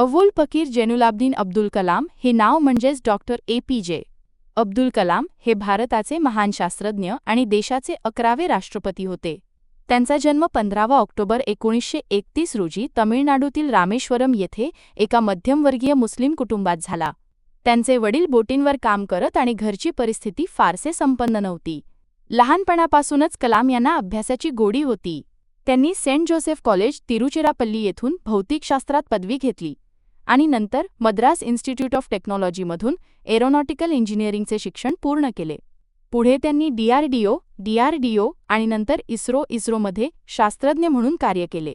अव्वल पकीर जैनुलाब्दीन अब्दुल कलाम हे नाव म्हणजेच डॉक्टर ए. पी. जे. अब्दुल कलाम हे भारताचे महान शास्त्रज्ञ आणि देशाचे अकरावे राष्ट्रपती होते. त्यांचा जन्म पंधरावा ऑक्टोबर एकोणीसशे एकतीस रोजी तमिळनाडूतील रामेश्वरम येथे एका मध्यमवर्गीय मुस्लिम कुटुंबात झाला. त्यांचे वडील बोटींवर काम करत आणि घरची परिस्थिती फारसे संपन्न नव्हती. लहानपणापासूनच कलाम यांना अभ्यासाची गोडी होती. त्यांनी सेंट जोसेफ कॉलेज तिरुचिरापल्ली येथून भौतिकशास्त्रात पदवी घेतली. आणि नंतर मद्रास इन्स्टिट्यूट ऑफ टेक्नॉलॉजीमधून एरोनॉटिकल इंजिनिअरिंगचे शिक्षण पूर्ण केले. पुढे त्यांनी डीआरडीओ डीआरडीओ आणि नंतर इस्रो इस्रोमध्ये शास्त्रज्ञ म्हणून कार्य केले.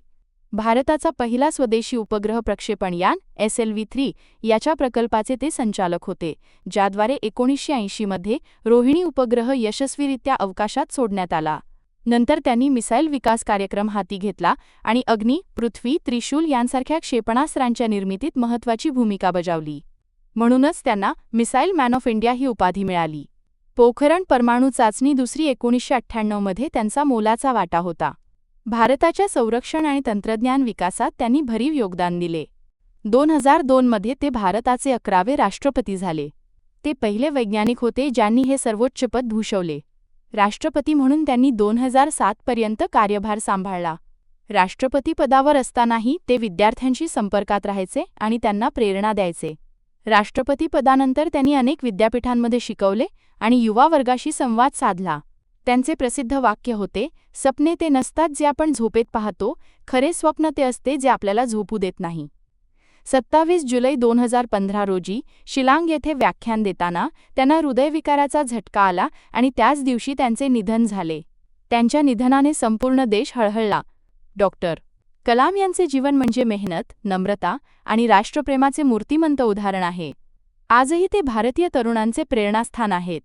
भारताचा पहिला स्वदेशी उपग्रह प्रक्षेपण यान एस एल व्ही थ्री याच्या प्रकल्पाचे ते संचालक होते ज्याद्वारे एकोणीसशे ऐंशीमध्ये रोहिणी उपग्रह यशस्वीरित्या अवकाशात सोडण्यात आला. नंतर त्यांनी मिसाईल विकास कार्यक्रम हाती घेतला आणि अग्नी पृथ्वी त्रिशूल यांसारख्या क्षेपणास्त्रांच्या निर्मितीत महत्त्वाची भूमिका बजावली. म्हणूनच त्यांना मिसाईल मॅन ऑफ इंडिया ही उपाधी मिळाली. पोखरण परमाणू चाचणी दुसरी एकोणीसशे अठ्ठ्याण्णवमध्ये त्यांचा मोलाचा वाटा होता. भारताच्या संरक्षण आणि तंत्रज्ञान विकासात त्यांनी भरीव योगदान दिले. दोन हजार दोनमध्ये ते भारताचे अकरावे राष्ट्रपती झाले. ते पहिले वैज्ञानिक होते ज्यांनी हे सर्वोच्च पद भूषवले. राष्ट्रपती म्हणून त्यांनी दोन हजार सातपर्यंत कार्यभार सांभाळला. राष्ट्रपतीपदावर असतानाही ते विद्यार्थ्यांशी संपर्कात राहायचे आणि त्यांना प्रेरणा द्यायचे. राष्ट्रपती पदानंतर त्यांनी अनेक विद्यापीठांमध्ये शिकवले आणि युवा वर्गाशी संवाद साधला. त्यांचे प्रसिद्ध वाक्य होते सपने ते नसतात जे आपण झोपेत पाहतो खरे स्वप्न ते असते जे आपल्याला झोपू देत नाही. सत्तावीस जुलै दोन हजार पंधरा रोजी शिलांग येथे व्याख्यान देताना त्यांना हृदयविकाराचा झटका आला आणि त्याच दिवशी त्यांचे निधन झाले. त्यांच्या निधनाने संपूर्ण देश हळहळला. डॉक्टर कलाम यांचे जीवन म्हणजे मेहनत नम्रता आणि राष्ट्रप्रेमाचे मूर्तिमंत उदाहरण आहे. आजही ते भारतीय तरुणांचे प्रेरणास्थान आहेत.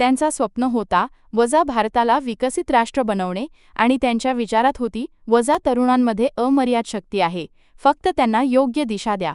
त्यांचा स्वप्न होता वजा भारताला विकसित राष्ट्र बनवणे आणि त्यांच्या विचारात होती वजा तरुणांमध्ये अमर्याद शक्ती आहे. फक्त त्यांना योग्य दिशा द्या.